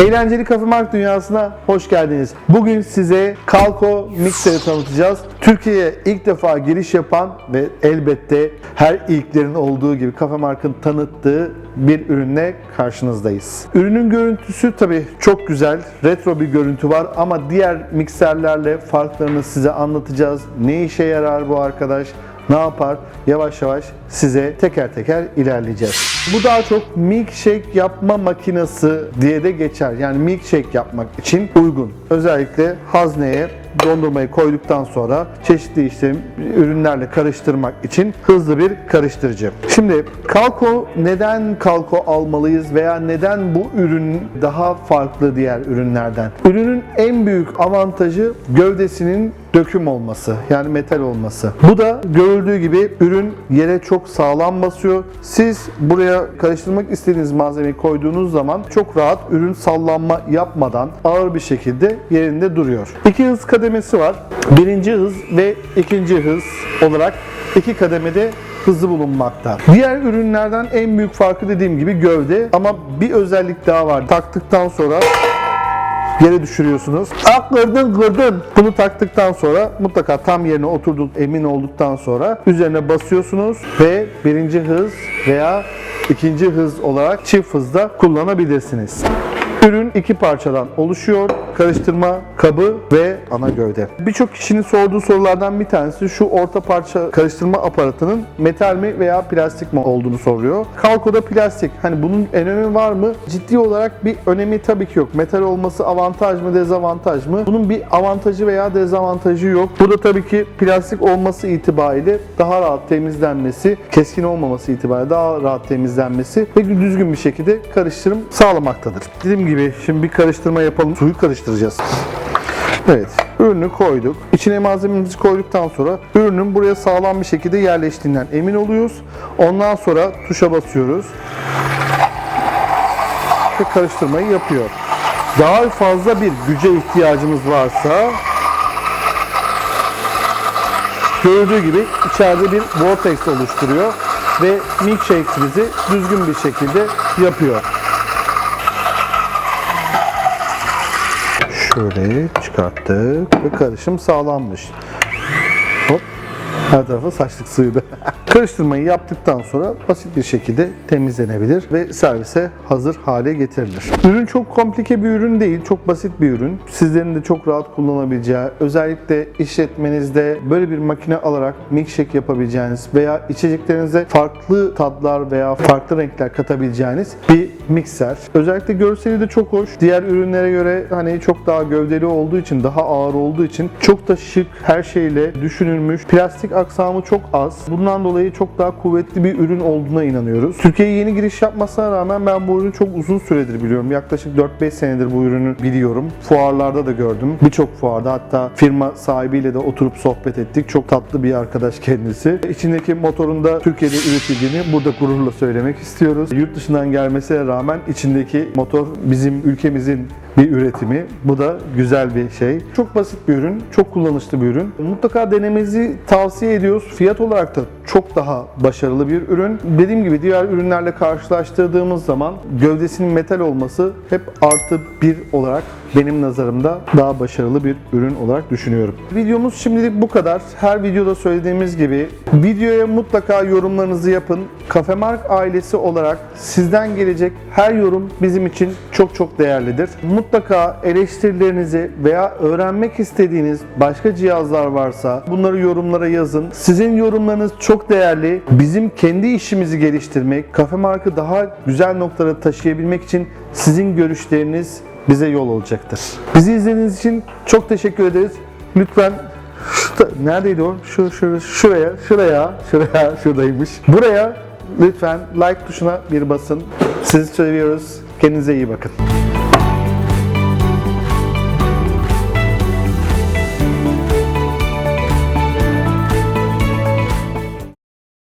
Eğlenceli Kafe Mark dünyasına hoş geldiniz. Bugün size Calco Mixer'i tanıtacağız. Türkiye'ye ilk defa giriş yapan ve elbette her ilklerin olduğu gibi Kafe Mark'ın tanıttığı bir ürünle karşınızdayız. Ürünün görüntüsü tabii çok güzel, retro bir görüntü var ama diğer mikserlerle farklarını size anlatacağız. Ne işe yarar bu arkadaş? ne yapar? Yavaş yavaş size teker teker ilerleyeceğiz. Bu daha çok milkshake yapma makinesi diye de geçer. Yani milkshake yapmak için uygun. Özellikle hazneye dondurmayı koyduktan sonra çeşitli işte ürünlerle karıştırmak için hızlı bir karıştırıcı. Şimdi kalko neden kalko almalıyız veya neden bu ürün daha farklı diğer ürünlerden? Ürünün en büyük avantajı gövdesinin döküm olması yani metal olması. Bu da görüldüğü gibi ürün yere çok sağlam basıyor. Siz buraya karıştırmak istediğiniz malzemeyi koyduğunuz zaman çok rahat ürün sallanma yapmadan ağır bir şekilde yerinde duruyor. İki hız kademesi var. Birinci hız ve ikinci hız olarak iki kademede hızlı bulunmakta. Diğer ürünlerden en büyük farkı dediğim gibi gövde ama bir özellik daha var. Taktıktan sonra yere düşürüyorsunuz. Akırdın kırdın. Bunu taktıktan sonra mutlaka tam yerine oturduk emin olduktan sonra üzerine basıyorsunuz ve birinci hız veya ikinci hız olarak çift hızda kullanabilirsiniz. Ürün iki parçadan oluşuyor. Karıştırma kabı ve ana gövde. Birçok kişinin sorduğu sorulardan bir tanesi şu orta parça karıştırma aparatının metal mi veya plastik mi olduğunu soruyor. Kalkoda plastik. Hani bunun önemi var mı? Ciddi olarak bir önemi tabii ki yok. Metal olması avantaj mı dezavantaj mı? Bunun bir avantajı veya dezavantajı yok. Burada tabii ki plastik olması itibariyle daha rahat temizlenmesi, keskin olmaması itibariyle daha rahat temizlenmesi ve düzgün bir şekilde karıştırım sağlamaktadır. Dediğim gibi şimdi bir karıştırma yapalım. Suyu karıştıracağız. Evet, ürünü koyduk. İçine malzememizi koyduktan sonra ürünün buraya sağlam bir şekilde yerleştiğinden emin oluyoruz. Ondan sonra tuşa basıyoruz ve karıştırmayı yapıyor. Daha fazla bir güce ihtiyacımız varsa gördüğü gibi içeride bir vortex oluşturuyor ve milkshake'imizi düzgün bir şekilde yapıyor. Şöyle çıkarttık ve karışım sağlanmış. Hop. Her tarafa saçlık sığdı. Karıştırmayı yaptıktan sonra basit bir şekilde temizlenebilir ve servise hazır hale getirilir. Ürün çok komplike bir ürün değil, çok basit bir ürün. Sizlerin de çok rahat kullanabileceği, özellikle işletmenizde böyle bir makine alarak milkshake yapabileceğiniz veya içeceklerinize farklı tatlar veya farklı renkler katabileceğiniz bir mikser. Özellikle görseli de çok hoş. Diğer ürünlere göre hani çok daha gövdeli olduğu için, daha ağır olduğu için çok da şık, her şeyle düşünülmüş. Plastik aksamı çok az. Bundan dolayı çok daha kuvvetli bir ürün olduğuna inanıyoruz. Türkiye'ye yeni giriş yapmasına rağmen ben bu ürünü çok uzun süredir biliyorum. Yaklaşık 4-5 senedir bu ürünü biliyorum. Fuarlarda da gördüm. Birçok fuarda hatta firma sahibiyle de oturup sohbet ettik. Çok tatlı bir arkadaş kendisi. İçindeki motorun da Türkiye'de üretildiğini burada gururla söylemek istiyoruz. Yurt dışından gelmesine rağmen içindeki motor bizim ülkemizin bir üretimi. Bu da güzel bir şey. Çok basit bir ürün, çok kullanışlı bir ürün. Mutlaka denemenizi tavsiye ediyoruz. Fiyat olarak da çok daha başarılı bir ürün. Dediğim gibi diğer ürünlerle karşılaştırdığımız zaman gövdesinin metal olması hep artı bir olarak benim nazarımda daha başarılı bir ürün olarak düşünüyorum. Videomuz şimdilik bu kadar. Her videoda söylediğimiz gibi videoya mutlaka yorumlarınızı yapın. Kafemark ailesi olarak sizden gelecek her yorum bizim için çok çok değerlidir. Mutlaka eleştirilerinizi veya öğrenmek istediğiniz başka cihazlar varsa bunları yorumlara yazın. Sizin yorumlarınız çok değerli. Bizim kendi işimizi geliştirmek, Kafemark'ı daha güzel noktalara taşıyabilmek için sizin görüşleriniz bize yol olacaktır. Bizi izlediğiniz için çok teşekkür ederiz. Lütfen neredeydi o? Şu, şu, şuraya, şuraya, şuraya, şuradaymış. Buraya lütfen like tuşuna bir basın. Sizi seviyoruz. Kendinize iyi bakın.